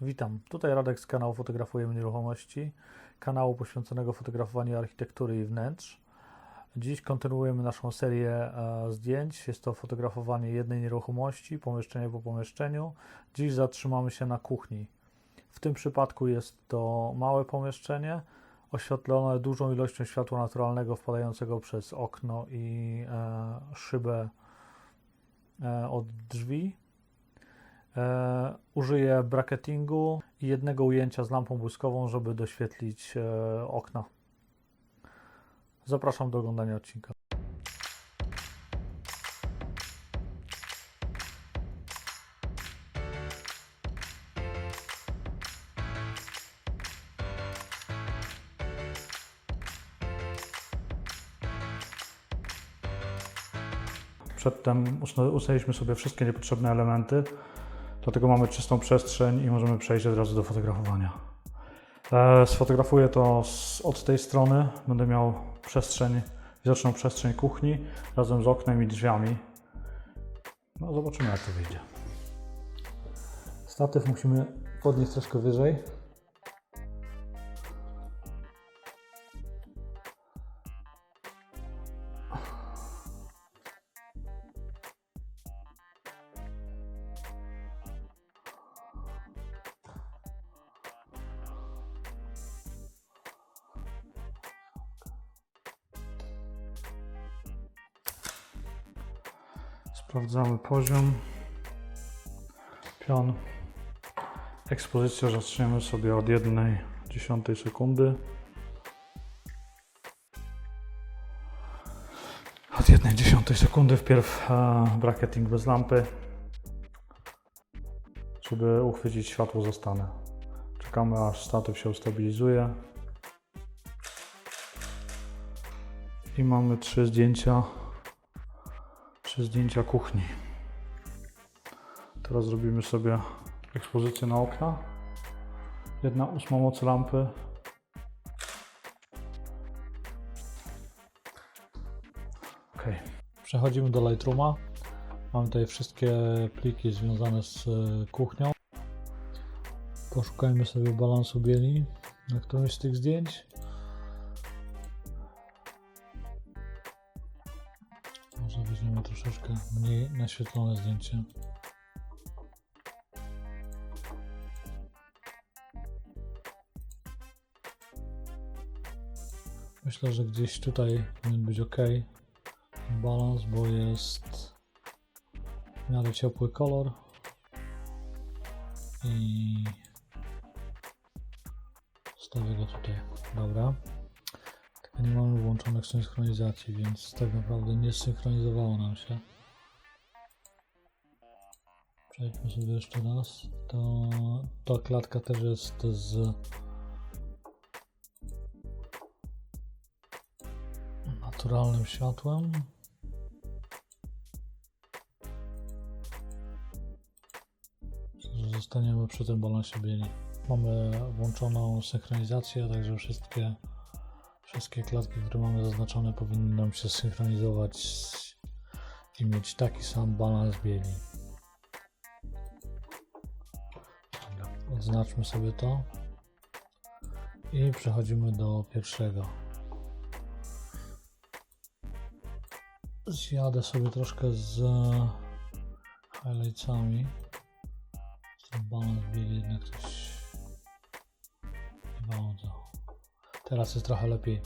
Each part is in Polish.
Witam. Tutaj Radek z kanału Fotografujemy Nieruchomości, kanału poświęconego fotografowaniu architektury i wnętrz. Dziś kontynuujemy naszą serię e, zdjęć. Jest to fotografowanie jednej nieruchomości, pomieszczenie po pomieszczeniu. Dziś zatrzymamy się na kuchni. W tym przypadku jest to małe pomieszczenie, oświetlone dużą ilością światła naturalnego wpadającego przez okno i e, szybę e, od drzwi. E, użyję bracketingu i jednego ujęcia z lampą błyskową, żeby doświetlić e, okna. Zapraszam do oglądania odcinka. Przedtem ustawiliśmy sobie wszystkie niepotrzebne elementy, dlatego mamy czystą przestrzeń i możemy przejść od razu do fotografowania. E, Sfotografuję to od tej strony. Będę miał przestrzeń, widoczną przestrzeń kuchni razem z oknem i drzwiami. No, zobaczymy jak to wyjdzie. Statyw musimy podnieść troszkę wyżej. Sprawdzamy poziom. Pion. Ekspozycję zaczniemy sobie od 1 dziesiątej sekundy. Od 1 dziesiątej sekundy wpierw e, bracketing bez lampy, żeby uchwycić światło zostanę. Czekamy aż statyw się ustabilizuje. I mamy trzy zdjęcia zdjęcia kuchni. Teraz zrobimy sobie ekspozycję na okna. Jedna ósma mocy lampy. Ok. Przechodzimy do Lightrooma. Mamy tutaj wszystkie pliki związane z e, kuchnią. Poszukajmy sobie balansu bieli na którymś z tych zdjęć. Troszeczkę mniej naświetlone zdjęcie. Myślę, że gdzieś tutaj powinien być ok. Balans, bo jest w miarę ciepły kolor. I stawię go tutaj. Dobra. Nie mamy włączonych synchronizacji, więc tak naprawdę nie synchronizowało nam się. Przejdźmy sobie jeszcze raz. To, ta klatka też jest z naturalnym światłem. Zostaniemy przy tym balansie bieli. Mamy włączoną synchronizację, także wszystkie Wszystkie klatki, które mamy zaznaczone, powinny nam się synchronizować i mieć taki sam balans bieli. Odznaczmy sobie to i przechodzimy do pierwszego. Zjadę sobie troszkę z highlightsami. Ten balans bieli jednak Teraz jest trochę lepiej.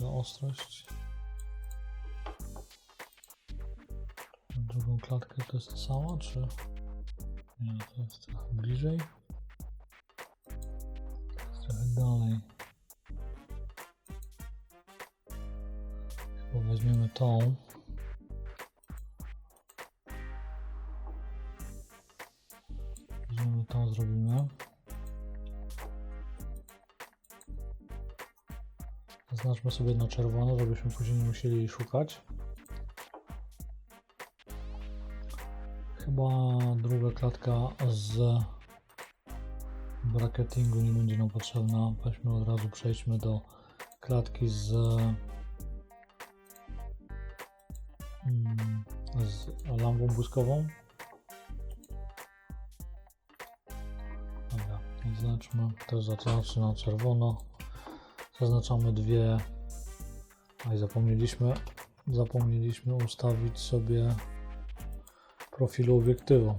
Za ostrość. Drugą klatkę to jest ta sama, czy? Nie, to jest trochę bliżej. To jest trochę dalej. Chyba weźmiemy tą. Zaznaczmy sobie na czerwono, żebyśmy później nie musieli jej szukać. Chyba druga klatka z bracketingu nie będzie nam potrzebna. Weźmy od razu przejdźmy do klatki z, mm, z lampą błyskową. Zaznaczmy, też zaznaczmy na czerwono. Zaznaczamy dwie. A i zapomnieliśmy, zapomnieliśmy ustawić sobie profilu obiektywu.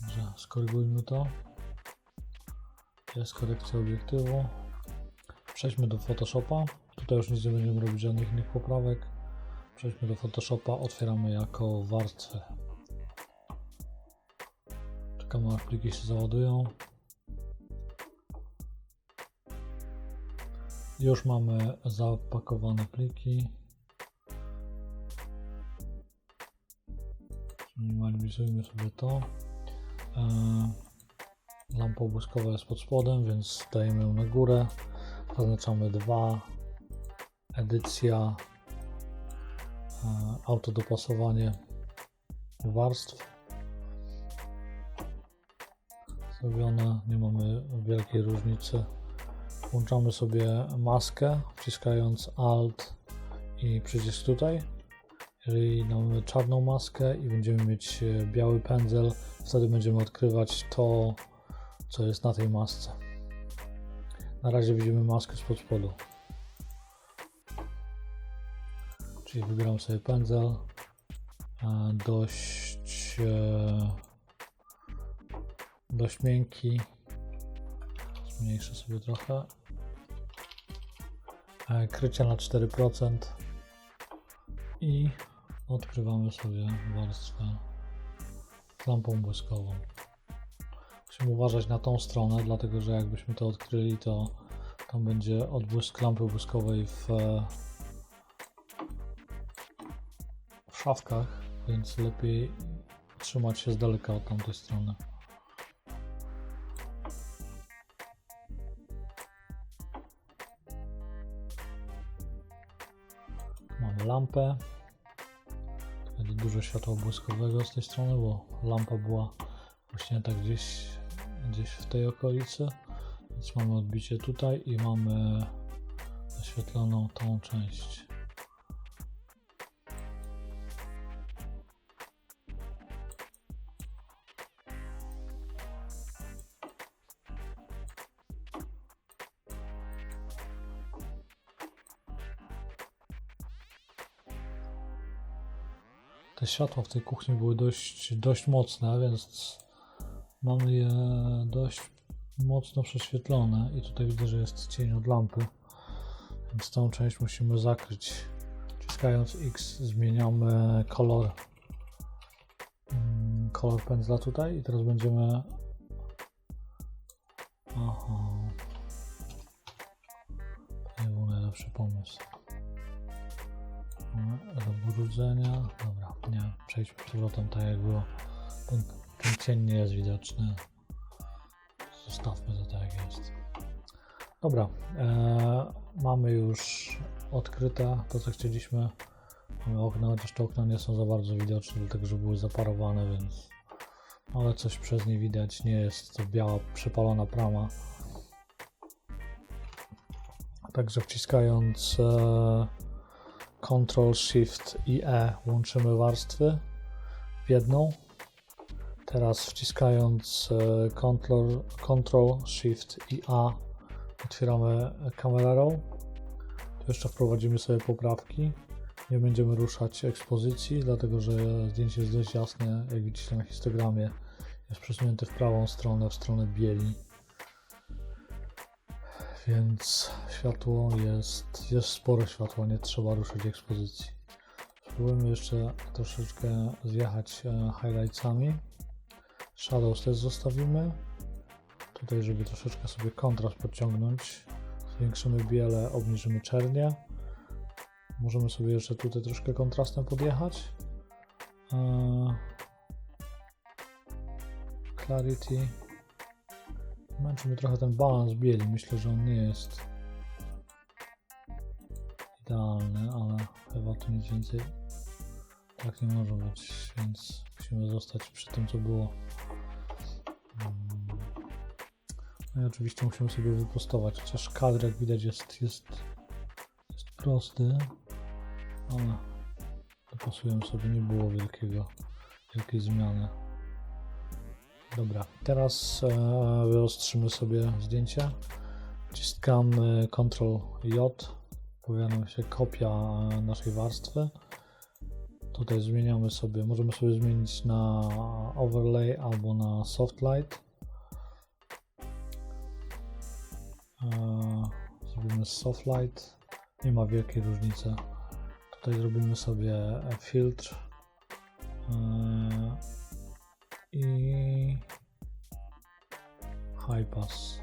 Dobrze, skorygujmy to. Jest korekcja obiektywu. Przejdźmy do Photoshopa. Tutaj już nic nie będziemy robić żadnych innych poprawek. Przejdźmy do Photoshopa, otwieramy jako warstwę. Czekamy aż pliki się załadują. Już mamy zapakowane pliki. Minimalizujmy sobie to. E, Lampa błyskowa jest pod spodem, więc dajemy ją na górę. Zaznaczamy dwa. Edycja. e, Autodopasowanie warstw. Zrobione, nie mamy wielkiej różnicy. Włączamy sobie maskę, wciskając Alt i przycisk tutaj. Jeżeli mamy czarną maskę i będziemy mieć e, biały pędzel, wtedy będziemy odkrywać to, co jest na tej masce. Na razie widzimy maskę spod spodu. Czyli wybieram sobie pędzel. e, Dość, e, dość miękki. Zmniejszę sobie trochę. E, Krycie na 4% i odkrywamy sobie warstwę lampą błyskową. Musimy uważać na tą stronę, dlatego że jakbyśmy to odkryli, to tam będzie odbłysk lampy błyskowej w, e, w szafkach, więc lepiej trzymać się z daleka od tamtej strony. Lampę. Będzie dużo światła błyskowego z tej strony, bo lampa była właśnie tak gdzieś, gdzieś w tej okolicy. Więc mamy odbicie tutaj i mamy oświetloną tą część. Te światła w tej kuchni były dość, dość mocne, więc mamy je dość mocno prześwietlone i tutaj widzę, że jest cień od lampy, więc tą część musimy zakryć. Wciskając X zmieniamy kolor mm, kolor pędzla tutaj i teraz będziemy aha to nie był najlepszy pomysł zabrudzenia dobra, nie, przejdźmy z powrotem tak jak było ten, ten cień nie jest widoczny Zostawmy to tak jak jest. Dobra, e, mamy już odkryte to, co chcieliśmy. Mamy okna, chociaż te okna nie są za bardzo widoczne, dlatego że były zaparowane, więc ale coś przez nie widać. Nie jest to biała, przepalona prama. Także wciskając e, Ctrl, Shift i E łączymy warstwy w jedną. Teraz wciskając e, Ctrl, Ctrl, Shift i A otwieramy Raw. Tu jeszcze wprowadzimy sobie poprawki. Nie będziemy ruszać ekspozycji, dlatego że zdjęcie jest dość jasne, jak widzicie na histogramie. Jest przesunięte w prawą stronę, w stronę bieli. Więc światło jest, jest spore światło, nie trzeba ruszyć ekspozycji. Spróbujemy jeszcze troszeczkę zjechać e, highlightsami. Shadows też zostawimy. Tutaj, żeby troszeczkę sobie kontrast podciągnąć, zwiększymy biele, obniżymy czernie. Możemy sobie jeszcze tutaj troszkę kontrastem podjechać. Eee, Clarity. Męczy mnie trochę ten balans bieli. Myślę, że on nie jest idealny, ale chyba tu nic więcej tak nie może być, więc musimy zostać przy tym, co było. Mm. No i oczywiście musimy sobie wyprostować, chociaż kadr jak widać jest, jest, jest prosty, ale dopasujemy sobie, nie było wielkiego, wielkiej zmiany. Dobra, teraz e, wyostrzymy sobie zdjęcie. Wciskamy Ctrl J, pojawia nam się kopia e, naszej warstwy. Tutaj zmieniamy sobie, możemy sobie zmienić na overlay albo na soft light. E, Zrobimy soft light, nie ma wielkiej różnicy. Tutaj zrobimy sobie filtr e, i high pass.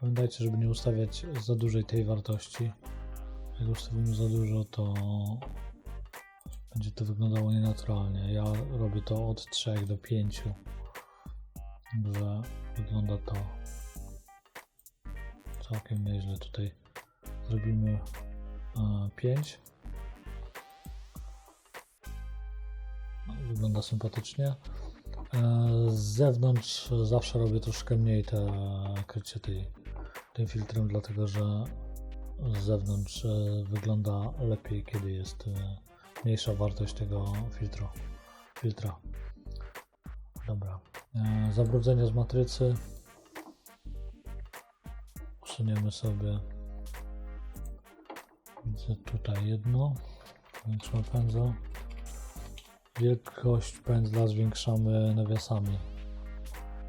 Pamiętajcie, żeby nie ustawiać za dużej tej wartości. Jak ustawimy za dużo, to będzie to wyglądało nienaturalnie. Ja robię to od 3 do 5. Także wygląda to całkiem nieźle. Tutaj zrobimy e, 5. Wygląda sympatycznie. E, Z zewnątrz zawsze robię troszkę mniej te krycie tej, tym filtrem, dlatego że z zewnątrz e, wygląda lepiej, kiedy jest e, mniejsza wartość tego filtru, filtra. Dobra. Zabrudzenie z matrycy. Usuniemy sobie. Widzę tutaj jedno. Zwiększmy pędzel. Wielkość pędzla zwiększamy nawiasami.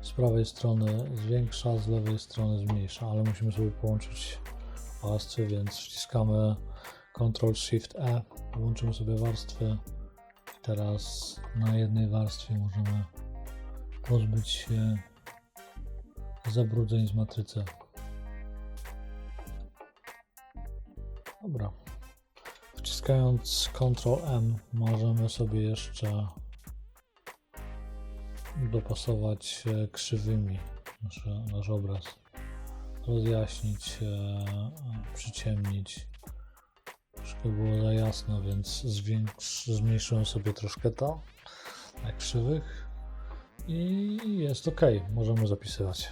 Z prawej strony zwiększa, z lewej strony zmniejsza, ale musimy sobie połączyć warstwy, więc wciskamy Ctrl Shift E, włączymy sobie warstwy i teraz na jednej warstwie możemy pozbyć się zabrudzeń z matrycy. Dobra. Wciskając Ctrl M możemy sobie jeszcze dopasować krzywymi nasz, nasz obraz. Rozjaśnić, przyciemnić. Troszkę było za jasno, więc zmniejszyłem sobie troszkę to na krzywych i jest ok. Możemy zapisywać.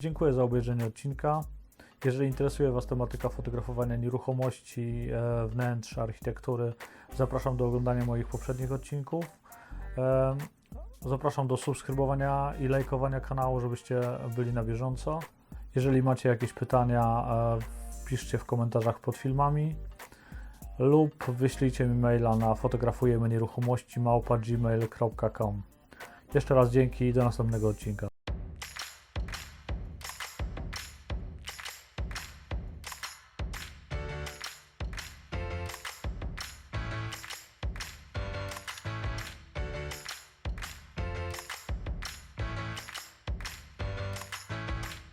Dziękuję za obejrzenie odcinka. Jeżeli interesuje Was tematyka fotografowania nieruchomości, e, wnętrz, architektury, zapraszam do oglądania moich poprzednich odcinków. E, Zapraszam do subskrybowania i lajkowania kanału, żebyście byli na bieżąco. Jeżeli macie jakieś pytania, e, piszcie w komentarzach pod filmami lub wyślijcie mi maila na fotografujemy nieruchomości małpa gmail.com. Jeszcze raz dzięki i do następnego odcinka.